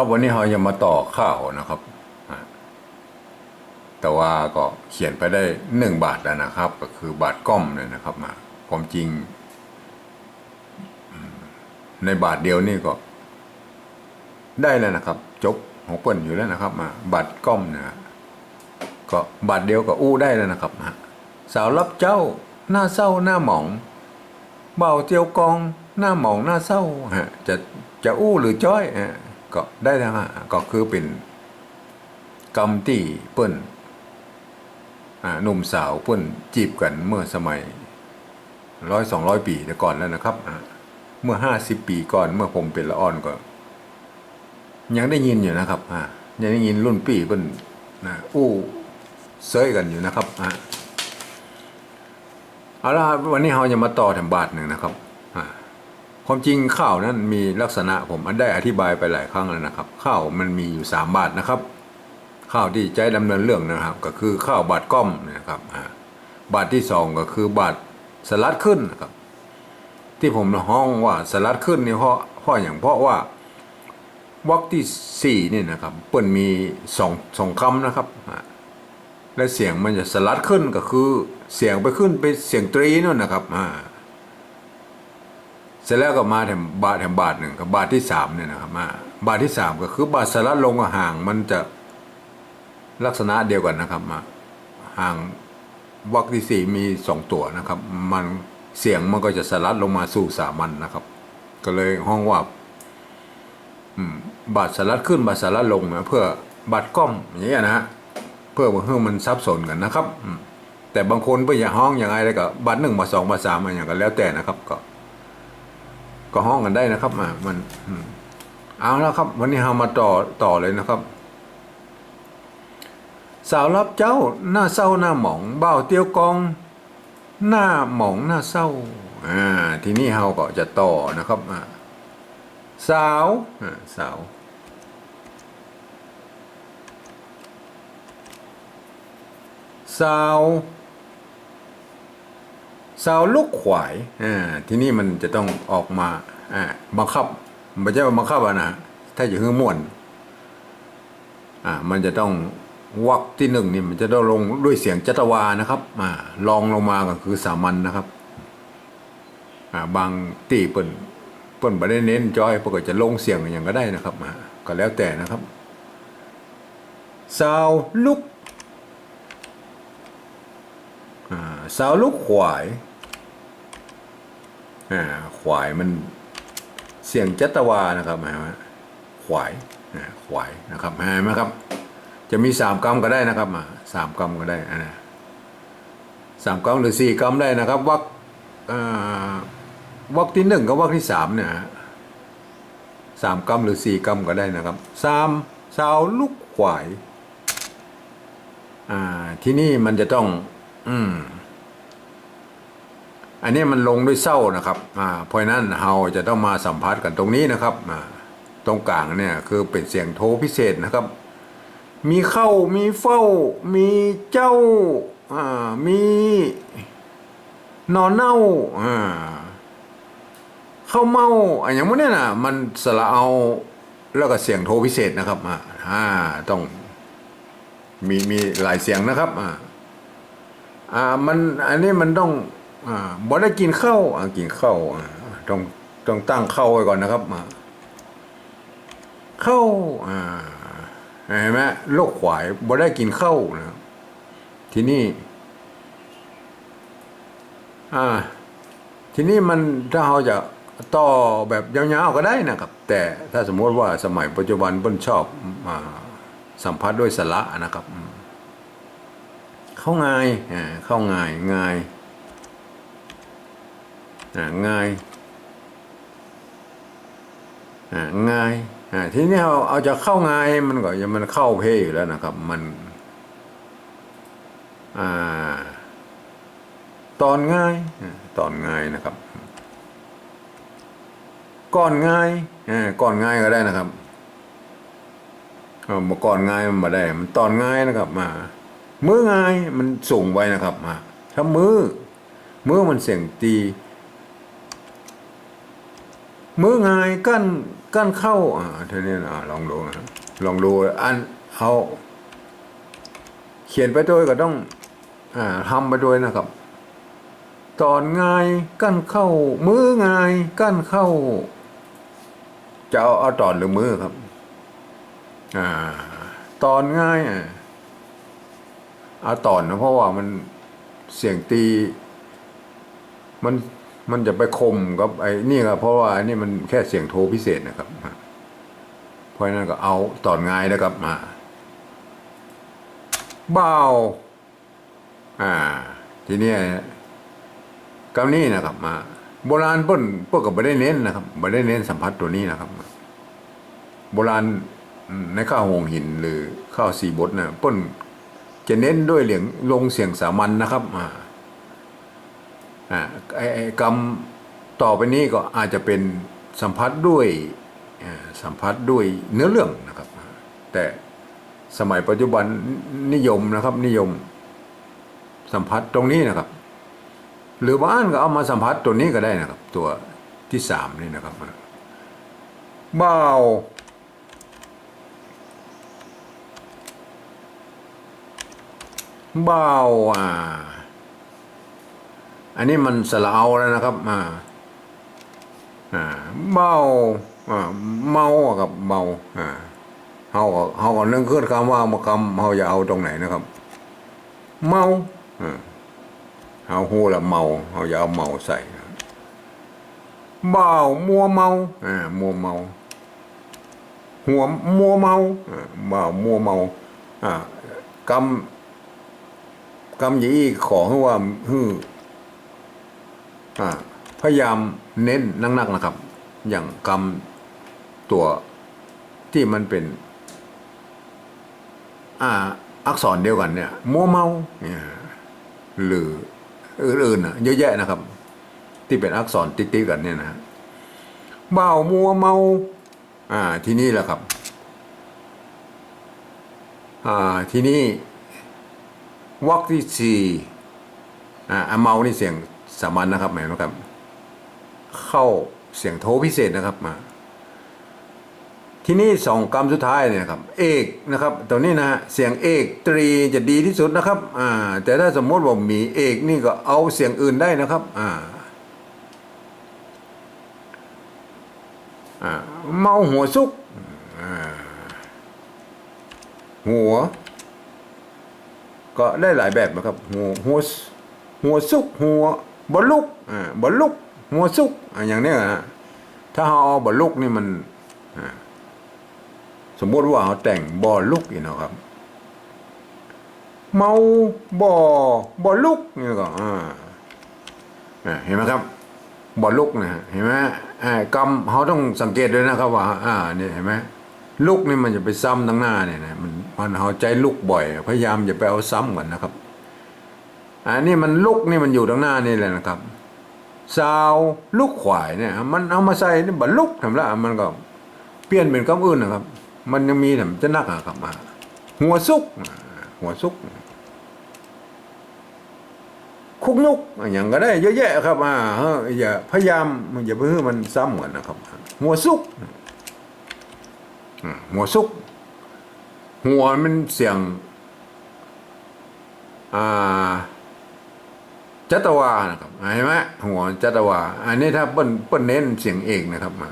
ครับวันนี้เราจะมาต่อข้าวนะครับอะแต่ว่าก็เขียนไปได้หนึ่งบาทแล้วนะครับ ก็คือบาทก้อมเนี่ยนะครับมาความจริง ในบาทเดียวนี่ก็ ได้แล้วนะครับ จบของเปิ่นอยู่แล้วนะครับ มาบาทก้อมเนี่ยก็บาทเดียวก็อู้ได้แล้วนะครับมาสาวรับเจ้าหน้าเศร้าหน้าหมอง เบาเจียวกอง หน้าหมองหน้าเศร้าฮะจะจะอู้หรือจ้อยฮะ ก็ได้ทั้งฮะก็คือเป็นกรรมที่เปิ้นอ่าหนุ่มสาวเปิ้นจีบกันเมื่อสมัยร้อยสองร้อยปีแต่ก่อนแล้วนะครับ เมื่อห้าสิบปีก่อนเมื่อผมเป็นละอ่อนก็ ยังได้ยินอยู่นะครับอ่ายังได้ยินรุ่นปีเปิ้นนะอู้เซยกันอยู่นะครับอ่าเอาละวันนี้เราจะมาต่อแถมบาทหนึ่งนะครับ ความจริงข้าวนั้นมีลักษณะผมอันได้อธิบายไปหลายครั้งแล้วนะครับ ข้าวมันมีอยู่สามบาทนะครับ ข้าวที่ใจดำเนินเรื่องนะครับ ก็คือข้าวบาทก้อมนะครับบาทที่สองก็คือบาทสลัดขึ้นนะครับ ที่ผมห้องว่าสลัดขึ้นนี่เพราะเพราะอย่างเพราะว่าวรรคที่สี่นี่นะครับเปิ้นมีสองสองคำนะครับ และเสียงมันจะสลัดขึ้นก็คือเสียงไปขึ้นไปเสียงตรีนั่นนะครับอ่า เสร็จแล้วก็มาแถมบาทแถมบาทหนึ่งกับบาทที่สามเนี่ยนะครับอ่าบาทที่สามก็คือบาทสลัดลงกับห่างมันจะลักษณะเดียวกันนะครับมาห่างวรรคที่สี่มีสองตัวนะครับ มันเสียงมันก็จะสลัดลงมาสู่สามัญนะครับ ก็เลยห้องว่าบาทสลัดขึ้นบาทสลัดลงนะเพื่อบาทก้อมอย่างเงี้ยนะฮะเพื่อบ่ให้มันซับซ้อนกันนะครับแต่บางคนเพื่ออย่าห้องอย่างไรแล้วก็บัตรหนึ่งบัตรสองบัตรสามอะไรอย่างก็แล้วแต่นะครับก็ ก็ห้องกันได้นะครับอ่ามันเอาแล้วครับ วันนี้เรามาต่อต่อเลยนะครับสาวรับเจ้าหน้าเศร้าหน้าหมองเบ้าเตียวกอง หน้าหมองหน้าเศร้าอ่าทีนี้เราก็จะต่อนะครับอ่าสาวอ่าสาว สาว เสาลูกขวายอ่าที่นี้มันจะต้องออกมาอ่าบังคับไม่ใช่ว่าบังคับอะนะถ้าอยู่ข้างม่วนอ่ามันจะต้องวักที่หนึ่งนี่มันจะต้องลงด้วยเสียงจัตวานะครับอ่าลองลงมาก็คือสามัญนะครับอ่าบางตีเปิ่นเปิ่นไม่ได้เน้นจอยปิ่นก็จะลงเสียงอย่างก็ได้นะครับอ่าก็แล้วแต่นะครับสาวลูก สาวลูกขวายอ่าขวายมันเสียงจัตวานะครับห็นไหมขวายอ่าขวายนะครับห็นไหมครับ จะมีสามกรัมก็ได้นะครับอ่าสามกรัมก็ได้นะสามกรัมหรือสี่กรัมได้นะครับวักอ่าวักที่หนึ่งกับวักที่สามเนี่ยสามกรัมหรือสี่กรัมก็ได้นะครับสามสาวลูกขวาย อ่า ที่นี่มันจะต้อง อืม อันนี้มันลงด้วยเศร้านะครับอ่าเพราะนั้นเราจะต้องมาสัมผัสกันตรงนี้นะครับอ่าตรงกลางเนี่ยคือเป็นเสียงโทพิเศษนะครับ มีเข้ามีเฝ้า มีเจ้าอ่ามีนอนเน่าอ่าเข้าเมาอันอย่างนี้นะมันสละเอาแล้วก็เสียงโทพิเศษนะครับอ่าต้องมีมีหลายเสียงนะครับอ่าอ่ามันอันนี้มันต้อง อ่าบ่ได้กินข้าวอ่ากินข้าวอ่าต้องต้องตั้งข้าวไว้ก่อนนะครับอ่าข้าวอ่าเห็นไหมโรคขวายบ่ได้กินข้าวนะทีนี้อ่า ทีนี้มันถ้าเราจะต่อแบบยาวๆก็ได้นะครับ แต่ถ้าสมมติว่าสมัยปัจจุบันเปิ้นชอบอสัมผัสด้วยสระนะครับ เข้าง่ายเข้าง่ายง่าย ง่ายอ่าง่ายอ่าทีนี้เอาเอาจะเข้าง่ายมันก็ยังมันเข้าเพยอยู่แล้วนะครับ มันอ่าตอนง่ายตอนง่ายนะครับ ก่อนง่ายก่อนง่ายก็ได้นะครับเออเมื่อก่อนง่ายมันมาได้ มันตอนง่ายนะครับ มา มือง่ายมันส่งไว้นะครับมาถ้ามือมือมันเสียงตี มือไงกั้นกั้นเข้าอ่าเท่านี้นะอ่าลองดูนะลองดูอันเอาเขียนไปด้วยก็ต้องอ่าทำไปด้วยนะครับ ตอนไงกั้นเข้า มือไงกั้นเข้า จะเอาเอาตอนหรือมือครับ อ่า ตอนง่ายอะเอาตอนนะเพราะว่ามันเสียงตี มัน มันจะไปคมกับไอ้นี่ครับเพราะว่าอันนี่มันแค่เสียงโทรพิเศษนะครับเพราะนั้นก็เอาตอนง่ายนะครับมาเบาอ่า ทีนี้ยกำนี้นะครับ มา โบราณเปิ้นเปิ้นก็ไม่ได้เน้นนะครับไม่ได้เน้นสัมผัสตัวนี้นะครับ โบราณในข้าวหงหินหรือข้าวสีบดนะเปิ้นจะเน้นด้วยเหลียงลงเสียงสามัญนะครับอ่า กรรมต่อไปนี้ก็อาจจะเป็นสัมผัสด้วยสัมผัสด้วยเนื้อเรื่องนะครับ แต่สมัยปัจจุบันนิยมนะครับ นิยมสัมผัสตรงนี้นะครับ หรือบ้านก็เอามาสัมผัสตัวนี้ก็ได้นะครับ ตัวที่สามนี่นะครับเบาเบาอ่า อันนี้มันสละเอาแล้วนะครับอ่าอ่าเมาอ่าเมากับเมาอ่าเฮาก็เฮาก็นึกขึ้นคำว่ามาคำเฮาจะเอาตรงไหนนะครับ เมาอ่าเฮาฮู้ละเมาเฮาจะเอาเมาใส่เบามัวเมาอ่ามัวเมา หัวมัวเมาอ่าเบามัวเมาอ่ากำกำยี่ขอให้ว่าฮืออ่า พยายามเน้นนักๆนะครับ อย่างกรรมตัวที่มันเป็น อ่า อักษรเดียวกันเนี่ยมัวเมาเนี่ยหรืออื่นๆน่ะเยอะแยะนะครับ ที่เป็นอักษรติ๊กๆกันเนี่ยนะเบามัวเมา อ่า ที่นี่แหละครับ อ่า ที่นี่วรรคที่สี่อ่าเมานี่เสียง สามัญนะครับหมายนะครับ เข้าเสียงโทพิเศษนะครับมา ที่นี่สองกรรมสุดท้ายเนี่ยครับ เอกนะครับตัวนี้นะฮะเสียงเอกตรีจะดีที่สุดนะครับ อ่า แต่ถ้าสมมติว่ามีเอกนี่ก็เอาเสียงอื่นได้นะครับ อ่าอ่าเมาหัวซุก หัว ก็ได้หลายแบบนะครับ หัวหัวหัวซุกหัว บอลลุกอ่าบอลลุกหัวซุกอ่าอย่างนี้ฮะถ้าเราเอาบอลลุกนี่มันอ่าสมมติว่าเราแต่งบอลลุกอีกนะครับ เมาบอบอลลุกนี่ก็อ่าอ่าเห็นไหมครับบอลลุกนะฮะเห็นไหมอ่ากรรมเขาต้องสังเกตด้วยนะครับว่า อ่าเนี่ยเห็นไหมลุกนี่มันจะไปซ้ำตั้งหน้าเนี่ยนะมันมันเขาใจลุกบ่อย พยายามอย่าไปเอาซ้ำกันนะครับ อันนี้มันลุกนี่มันอยู่ตรงหน้านี่แหละนะครับซาวลูกขวายเนี่ย มันเอามาใส่นี่บัลุกทำละมันก็เปลี่ยนเป็นคำอื่นนะครับ มันยังมีแต่มันจะนักอะครับมาหัวซุก หัวซุก คุกนุกอย่างก็ได้เยอะแยะครับอ่าอย่าพยายามอย่าไปให้มันซ้ำกันนะครับ หัวซุกหัวซุก หัวมันเสียง อ่า จัตวานะครับเห็นไหมหัวจัตวา อันนี้ถ้าเปิ้นเปิ้นเน้นเสียงเอกนะครับมา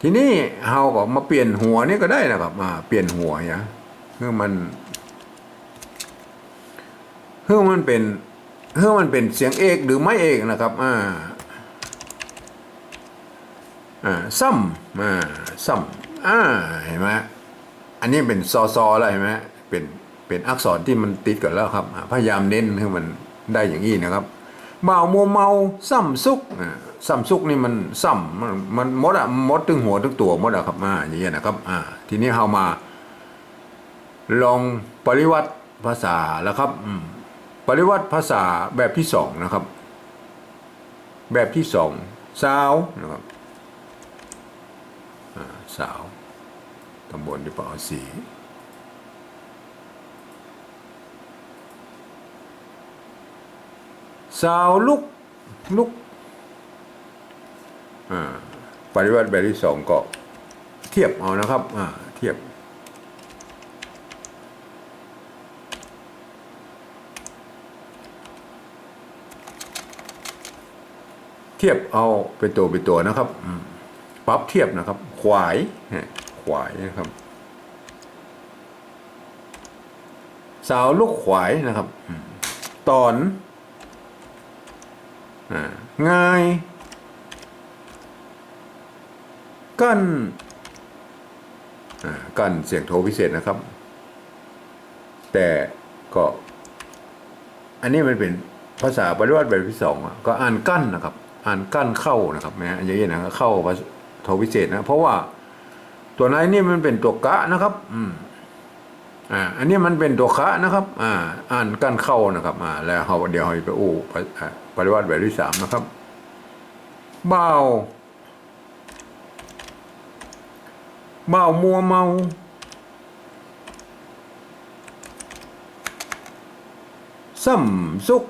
ทีนี้เฮาก็มาเปลี่ยนหัวนี่ก็ได้นะครับมาเปลี่ยนหัวเนี่ยเพื่อมันเพื่อมันเป็นเพื่อมันเป็นเสียงเอกหรือไม่เอกนะครับอ่าอ่าซ้ำอ่าซ้ำอ่าเห็นไหมอันนี้เป็นซอซอแล้วเห็นไหมเป็นเป็นอักษรที่มันติดกันแล้วครับ พยายามเน้นให้มัน ได้อย่างนี้นะครับเมามัวเมาซ้ำซุกซ้ำซุกนี่มันซ้ำมันมันมดอะมดถึงหัวถึงตัวมดอะครับอ่าอย่างเงี้ยนะครับอ่าทีนี้เรามา ลองปริวัติภาษาแล้วครับปริวัติภาษาแบบที่สองนะครับ แบบที่สองสาวนะครับสาวตำบลที่ปอสี สาวลุกลุกปฏิวัติแบบที่สองก็ เทียบเอานะครับเทียบ เทียบเอาเป็นตัวเป็นตัวนะครับปรับเทียบนะครับ ขวายขวายนะครับ สาวลูกขวายนะครับ ตอน ง่าย กั้นกั้นเสียงโทพิเศษนะครับ แต่ก็ อันนี้มันเป็นภาษาปริวัติแบบที่สองก็อ่านกั้นนะครับ อ่านกั้นเข้านะครับนะอย่างนี้นะเข้าภาษาโทพิเศษนะ เพราะว่าตัวไหนนี่มันเป็นตัวกะนะครับ อืม อ่าอันนี้มันเป็นตัวคะนะครับอ่าอ่านกั้นเข้านะครับอ่าแล้วเราเดี๋ยวเราไปอู้ปฏิอ่ปฏิวัติแบบที่สามนะครับเบาเบามัวเมาซ้ำซุก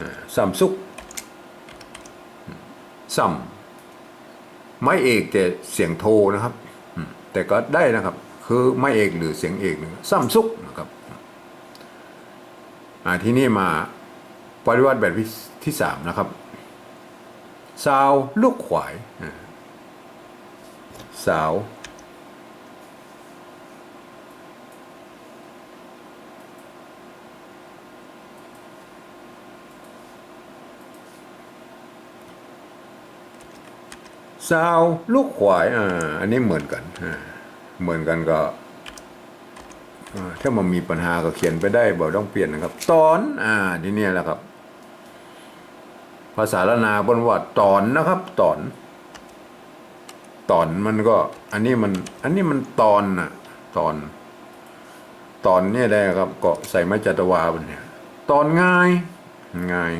อ่าซ้ำซุกซ้ำไม่เอกแต่เสียงโทนะครับ แต่ก็ได้นะครับ คือไม่เอกหรือเสียงเอกหนึ่งซ้ำซุกนะครับที่นี่มาปฏิวัติแบบที่สามนะครับสาวลูกขวายสาวสาวลูกขวายอ่าอันนี้เหมือนกันอ่า เหมือนกันก็ถ้ามันมีปัญหาก็เขียนไปได้บอกต้องเปลี่ยนนะครับ ตอน อ่า ที่เนี่ยแหละครับ ภาษาละนาบนว่าตอนนะครับ ตอน ตอนมันก็ อันนี้มัน อันนี้มันตอนน่ะ ตอน ตอนเนี่ยได้ครับ ก็ใส่ไม้จัตวาบนเนี่ย ตอนง่าย ง่าย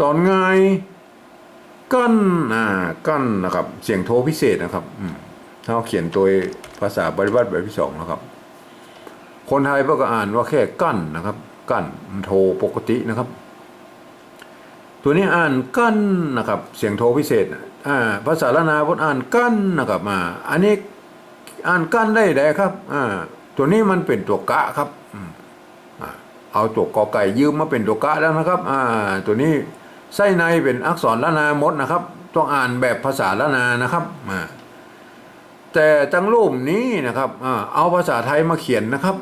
ตอนง่าย กั้นอ่ากั้นนะครับ เสียงโทพิเศษนะครับอืถ้าเราเขียนตัวภาษาปฏิบัติแบบที่สองนะครับ คนไทยก็อ่านว่าแค่กั้นนะครับ กั้นมันโทปกตินะครับ ตัวนี้อ่านกั้นนะครับ เสียงโทพิเศษอ่าภาษาละนาพจน์อ่านกั้นนะครับอ่าอันนี้อ่านกั้นได้ได้ครับอ่าตัวนี้มันเป็นตัวกะครับอ่าเอาตัวกอไก่ยืมมาเป็นตัวกะแล้วนะครับ อ่า ตัวนี้ ไส้ในเป็นอักษรละนามดนะครับ ต้องอ่านแบบภาษาละนานะครับแต่จังรูปนี้นะครับเอาภาษาไทยมาเขียนนะครับ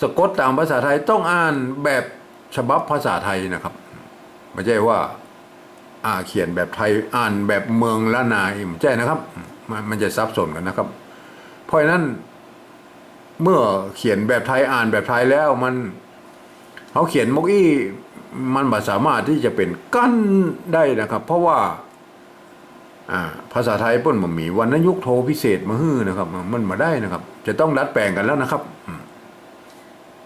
สะกดตามภาษาไทยต้องอ่านแบบฉบับภาษาไทยนะครับไม่ใช่ว่าอ่าเขียนแบบไทยอ่านแบบเมืองละนาอิมใช่นะครับ มันมันจะซับซ้อนกันนะครับ เพราะฉะนั้นเมื่อเขียนแบบไทยอ่านแบบไทยแล้วมันเขาเขียนมกอี้ มันบ่สามารถที่จะเป็นกั้นได้นะครับ เพราะว่าภาษาไทยเปิ้นมันมีวรรณยุกโทพิเศษมาฮื้อนะครับ มันมาได้นะครับ จะต้องดัดแปลงกันแล้วนะครับ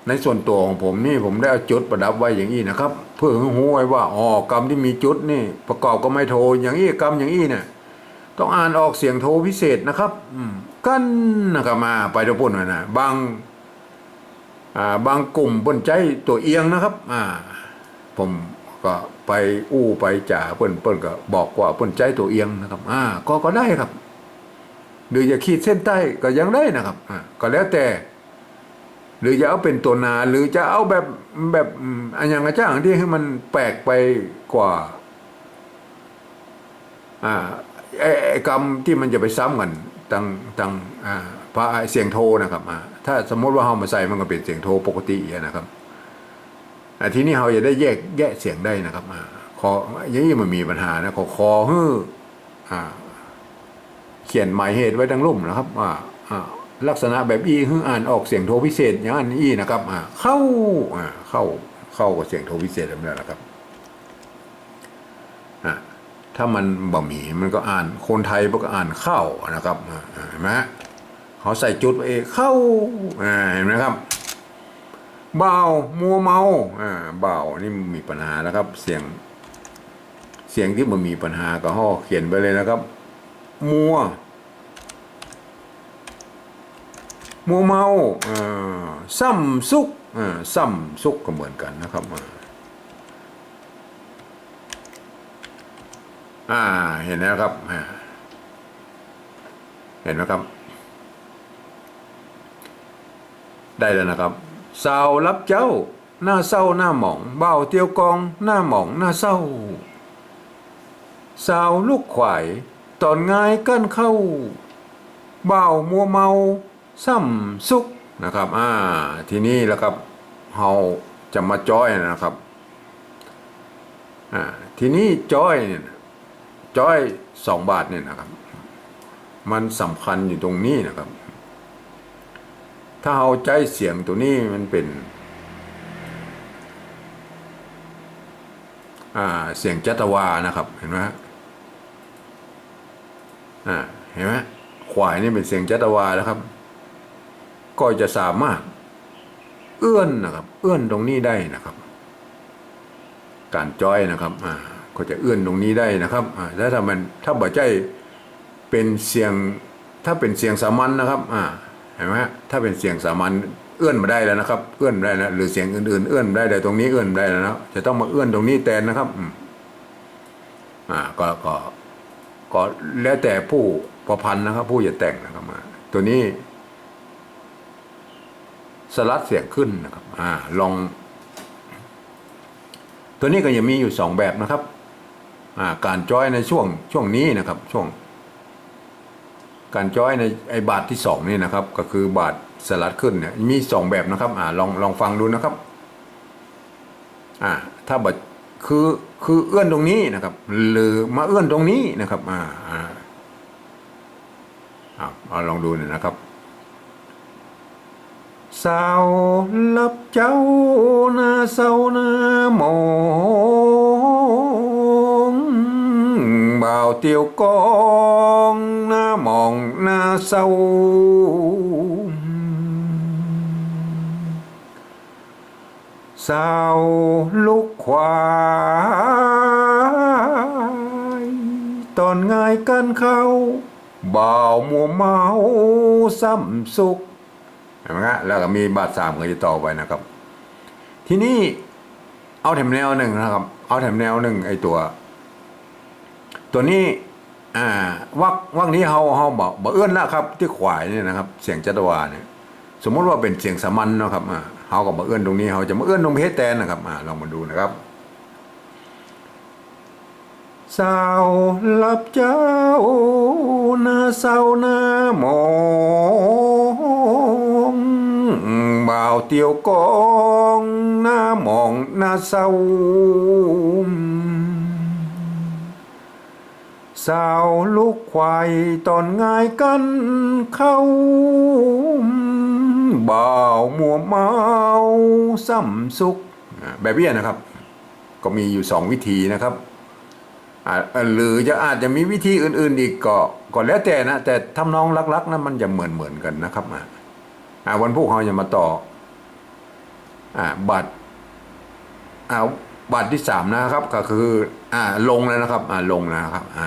ในส่วนตัวของผมนี่ผมได้เอาจุดประดับไว้อย่างนี้นะครับ เพื่อให้รู้ไว้ว่าอ๋อกรรมที่มีจุดนี่ ประกอบก็ไม่โทอย่างนี้กรรมอย่างนี้เนี่ยต้องอ่านออกเสียงโทพิเศษนะครับอืกั้นนะครับมาไปทุกปุ่นนะบางอ่าบางกลุ่มเปิ้นใจตัวเอียงนะครับ อ่า ผมก็ไปอู้ไปจ่าเปิ้นเปิ้นก็บอกว่าเปิ้นใจตัวเอียงนะครับ อ่า ก็ก็ได้ครับ หรือจะขีดเส้นใต้ก็ยังได้นะครับอ่าก็แล้วแต่ หรือจะเอาเป็นตัวนา หรือจะเอาแบบแบบอันย่างกระจ้างที่ให้มันแปลกไปกว่า อ่าไอ้กรรมที่มันจะไปซ้ำกันตังตังอ่าพระเสียงโทนะครับอ่าถ้าสมมติว่าเฮามาใส่มันก็เป็นเสียงโทปกติอะนะครับ ทีนี้เฮาจะได้แยกแยกเสียงได้นะครับอ่าขออย่างนี้มันมีปัญหานะขอคอฮื้อเขียนหมายเหตุไว้ดังลุ่มนะครับอ่าลักษณะแบบอีฮื้ออ่านออกเสียงโทพิเศษอย่างนั้นอีนะครับอ่าเข้าอ่าเข้าเข้ากับเสียงโทพิเศษแบบนี้แหละครับอ่าถ้ามันบะหมี่มันก็อ่านคนไทยมันก็อ่านเข้านะครับเห็นไหมเขาใส่จุดไว้เอเข้าเห็นไหมครับ เบามัวเมาอ่าเบานี่มีปัญหาแล้วครับเสียงเสียงที่มันมีปัญหากับห่อเขียนไปเลยนะครับ มัว มัวเมาอ่าซ้ำซุกอ่าซ้ำซุกก็เหมือนกันนะครับอ่าเห็นแล้วครับเห็นไหมครับ ได้แล้วนะครับ สาวรับเจ้า หน้าเศร้าหน้าหมองเบ้าเตียวกองหน้าหมองหน้าเศร้า สาวลูกขวายตอนง่ายกินเข้าเบ้ามัวเมาซ้ำสุกนะครับอ่าทีนี้แล้วครับเฮาจะมาจ้อยนะครับอ่าทีนี้จ้อยเนี่ยจ้อยสองบาทเนี่ยนะครับ มันสำคัญอยู่ตรงนี้นะครับ ถ้าเอาใจเสียงตัวนี้มันเป็นเสียงจัตวานะครับเห็นไหมเห็นไหมควายนี่เป็นเสียงจัตวาแล้วครับ ก็จะสามารถเอื้อนนะครับ เอื้อนตรงนี้ได้นะครับ การจอยนะครับก็จะเอื้อนตรงนี้ได้นะครับอ่าแล้วถ้ามันถ้าบ่ใจเป็นเสียงถ้าเป็นเสียงสามัญนะครับเห็นไหมฮะ ถ้าเป็นเสียงสามัญเอื้อนมาได้แล้วนะครับ เอื้อนได้แล้วหรือเสียงอื่นๆเอื้อนได้แต่ตรงนี้เอื้อนได้แล้วนะจะต้องมาเอื้อนตรงนี้แทนนะครับอ่าก็ก็ก็แล้วแต่ผู้ประพันธ์นะครับ ผู้จะแต่งนะครับมาตัวนี้ สลัดเสียงขึ้นนะครับ อ่า ลอง ตัวนี้ก็ยังมีอยู่สองแบบนะครับ อ่า การจอยในช่วงช่วงนี้นะครับ ช่วง การจ้อยในไอบาทที่สองนี่นะครับ ก็คือบาทสลัดขึ้นเนี่ยมีสองแบบนะครับอ่าลองลองฟังดูนะครับอ่าถ้าบาทคือคือเอื้อนตรงนี้นะครับ หรือมาเอื้อนตรงนี้นะครับอ่าอ่าเอาเอาลองดูหน่อยนะครับสาวลับเจ้านาเศร้าหน้ามองบ่าวเตียวกอง หน้าเศร้าสาวลูกควายตอนง่ายกันเข้าบ่าวมัวเมาซ้ำสุกเห็นไหมฮะแล้วก็มีบาทสามก็จะต่อไปนะครับ ทีนี้เอาแถมแนวหนึ่งนะครับ เอาแถมแนวหนึ่งไอตัว ตัวนี้ อ่าวักวักนี้เฮาเฮาบอกบอกเอื้อนล้วครับ ที่ขวายเนี่ยนะครับ เสียงจัตวาเนี่ยสมมติว่าเป็นเสียงสามัญเนาะครับอ่าเฮากับมาเอื้อนตรงนี้เฮาจะมาเอื้อนตรงเพชรแตนนะครับอ่าลองมาดูนะครับสาวรับเจ้านาเศร้าน้ามองบ่าวเตียวกองหน้ามองหน้าเศร้า สาวลูกควายตอนง่ายกันเข้าบ่าวมัวเมาซ้ำสุกแบบนี้นะครับ ก็มีอยู่สองวิธีนะครับหรือจะอาจจะมีวิธีอื่น ๆ อีกก็ก็แล้วแต่นะ แต่ทำนองลักๆนะมันจะเหมือนเหมือนกันนะครับอ่าวันพวกเราจะมาต่ออ่าบัตรอ่าบัตรที่สามนะครับ ก็คืออ่าลงแล้วนะครับอ่าลงแล้วนะครับอ่า